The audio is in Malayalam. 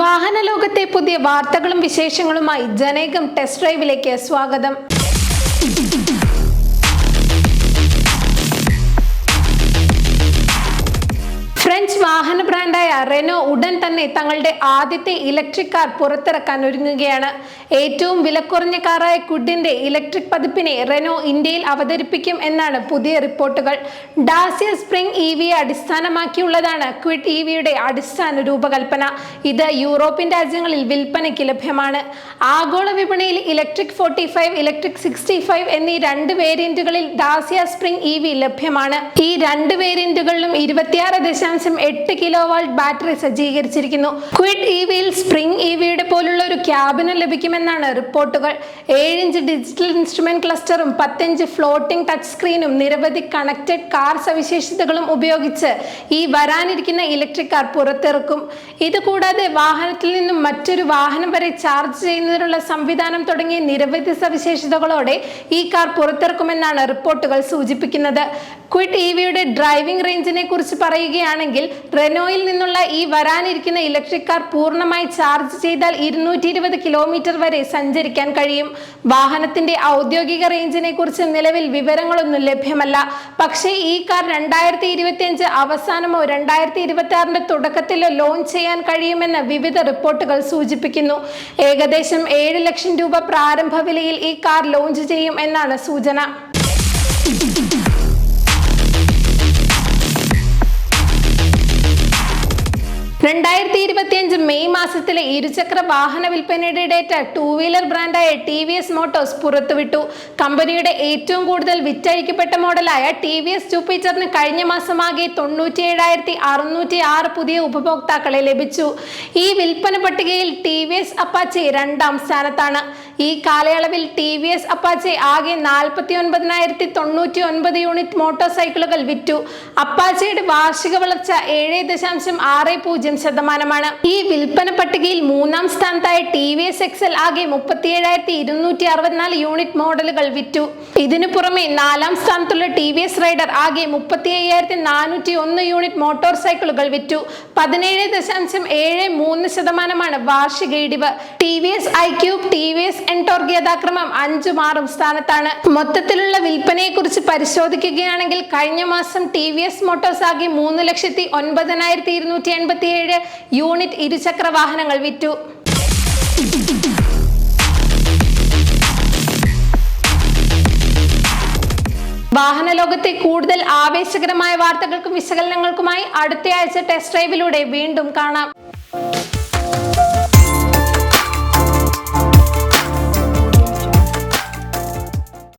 വാഹന ലോകത്തെ പുതിയ വാർത്തകളും വിശേഷങ്ങളുമായി ജനേകം ടെസ്റ്റ് ഡ്രൈവിലേക്ക് സ്വാഗതം. വാഹന ബ്രാൻഡായ റെനോ ഉടൻ തന്നെ തങ്ങളുടെ ആദ്യത്തെ ഇലക്ട്രിക് കാർ പുറത്തിറക്കാൻ ഒരുങ്ങുകയാണ്. ഏറ്റവും വിലക്കുറഞ്ഞ കാറായ കുഡിന്റെ ഇലക്ട്രിക് പതിപ്പിനെ റെനോ ഇന്ത്യയിൽ അവതരിപ്പിക്കും എന്നാണ് പുതിയ റിപ്പോർട്ടുകൾ. ഡാസിയ സ്പ്രിംഗ് ഇ വിയെ അടിസ്ഥാനമാക്കിയുള്ളതാണ് ക്വിഡ് ഇ വിയുടെ അടിസ്ഥാന രൂപകൽപ്പന. ഇത് യൂറോപ്യൻ രാജ്യങ്ങളിൽ വിൽപ്പനയ്ക്ക് ലഭ്യമാണ്. ആഗോള വിപണിയിൽ electric forty five electric sixty five എന്നീ രണ്ട് വേരിയന്റുകളിൽ ഡാസിയ സ്പ്രിംഗ് ഇ ലഭ്യമാണ്. ഈ രണ്ട് വേരിയന്റുകളിലും ഇരുപത്തിയാറ് ദശാംശം എട്ട് കിലോ വാൾട്ട് ബാറ്ററി സജ്ജീകരിച്ചിരിക്കുന്നു. ക്വിഡ് ഇ വിയിൽ സ്പ്രിംഗ് ഇ വിയുടെ പോലുള്ള ഒരു ക്യാബിനും ലഭിക്കുമെന്നാണ് റിപ്പോർട്ടുകൾ. ഏഴിഞ്ച് ഡിജിറ്റൽ ഇൻസ്ട്രുമെന്റ് ക്ലസ്റ്ററും പത്തഞ്ച് ഫ്ലോട്ടിംഗ് ടച്ച് സ്ക്രീനും നിരവധി കണക്റ്റഡ് കാർ സവിശേഷതകളും ഉപയോഗിച്ച് ഈ വരാനിരിക്കുന്ന ഇലക്ട്രിക് കാർ പുറത്തിറക്കും. ഇതുകൂടാതെ വാഹനത്തിൽ നിന്നും മറ്റൊരു വാഹനം വരെ ചാർജ് ചെയ്യുന്നതിനുള്ള സംവിധാനം തുടങ്ങിയ നിരവധി സവിശേഷതകളോടെ ഈ കാർ പുറത്തിറക്കുമെന്നാണ് റിപ്പോർട്ടുകൾ സൂചിപ്പിക്കുന്നത്. ക്വിഡ് ഇ വിയുടെ ഡ്രൈവിംഗ് റേഞ്ചിനെ കുറിച്ച് പറയുകയാണെങ്കിൽ റെനോയിൽ നിന്നുള്ള ഈ വരാനിരിക്കുന്ന ഇലക്ട്രിക് കാർ പൂർണമായി ചാർജ് ചെയ്താൽ ഇരുന്നൂറ്റി ഇരുപത് കിലോമീറ്റർ വരെ സഞ്ചരിക്കാൻ കഴിയും. വാഹനത്തിന്റെ ഔദ്യോഗിക റേഞ്ചിനെ കുറിച്ച് നിലവിൽ വിവരങ്ങളൊന്നും ലഭ്യമല്ല. പക്ഷേ ഈ കാർ രണ്ടായിരത്തി ഇരുപത്തി അഞ്ച് അവസാനമോ രണ്ടായിരത്തി ഇരുപത്തി ആറിന്റെ തുടക്കത്തിലോ ലോഞ്ച് ചെയ്യാൻ കഴിയുമെന്ന് വിവിധ റിപ്പോർട്ടുകൾ സൂചിപ്പിക്കുന്നു. ഏകദേശം ഏഴ് ലക്ഷം രൂപ പ്രാരംഭ വിലയിൽ ഈ കാർ ലോഞ്ച് ചെയ്യും എന്നാണ് സൂചന. രണ്ടായിരത്തി ഇരുപത്തിയഞ്ച് മെയ് മാസത്തിലെ ഇരുചക്ര വാഹന വിൽപ്പനയുടെ ഡേറ്റ ടൂ വീലർ ബ്രാൻഡായ ടി വി എസ് മോട്ടോഴ്സ് പുറത്തുവിട്ടു. കമ്പനിയുടെ ഏറ്റവും കൂടുതൽ വിറ്റഴിക്കപ്പെട്ട മോഡലായ ടി വി എസ് ജൂപ്പിറ്ററിന് കഴിഞ്ഞ മാസമാകെ തൊണ്ണൂറ്റിയേഴായിരത്തി അറുന്നൂറ്റി ആറ് പുതിയ ഉപഭോക്താക്കളെ ലഭിച്ചു. ഈ വിൽപ്പന പട്ടികയിൽ ടി വി എസ് അപ്പാച്ചി രണ്ടാം സ്ഥാനത്താണ്. ഈ കാലയളവിൽ ടി വി എസ് അപ്പാച്ചെ ആകെ നാൽപ്പത്തി ഒൻപതിനായിരത്തി തൊണ്ണൂറ്റി ഒൻപത് യൂണിറ്റ് മോട്ടോർ സൈക്കിളുകൾ വിറ്റു. അപ്പാച്ചയുടെ വാർഷിക വളർച്ച ഏഴ് ദശാംശം ആറ് പൂജ്യം ശതമാനമാണ്. ഈ വിൽപ്പന പട്ടികയിൽ മൂന്നാം സ്ഥാനത്തായ ടി വി എസ് എക്സൽ ആകെ മുപ്പത്തി ഏഴായിരത്തി ഇരുന്നൂറ്റി അറുപത്തിനാല് യൂണിറ്റ് മോഡലുകൾ വിറ്റു. ഇതിനു പുറമെ നാലാം സ്ഥാനത്തുള്ള ടി വി എസ് റൈഡർ ആകെ മുപ്പത്തി അയ്യായിരത്തി നാനൂറ്റി ഒന്ന് യൂണിറ്റ് മോട്ടോർ സൈക്കിളുകൾ വിറ്റു. പതിനേഴ് ദശാംശം ഏഴ് മൂന്ന് ശതമാനമാണ് വാർഷിക ഇടിവ്. T V S I cube T V S Ntorq യഥാക്രമം അഞ്ചും ആറും സ്ഥാനത്താണ്. മൊത്തത്തിലുള്ള വിൽപ്പനയെ കുറിച്ച് പരിശോധിക്കുകയാണെങ്കിൽ കഴിഞ്ഞ മാസം ടി വി എസ് മോട്ടോഴ്സ് ആകെ മൂന്ന് ലക്ഷത്തി ഒൻപതിനായിരത്തി ഇരുന്നൂറ്റി എൺപത്തി ഏഴ് യൂണിറ്റ് ഇരുചക്ര വാഹനങ്ങൾ വിറ്റു. വാഹന ലോകത്തെ കൂടുതൽ ആവേശകരമായ വാർത്തകൾക്കും വിശകലനങ്ങൾക്കുമായി അടുത്തയാഴ്ച ടെസ്റ്റ് ഡ്രൈവിലൂടെ വീണ്ടും കാണാം.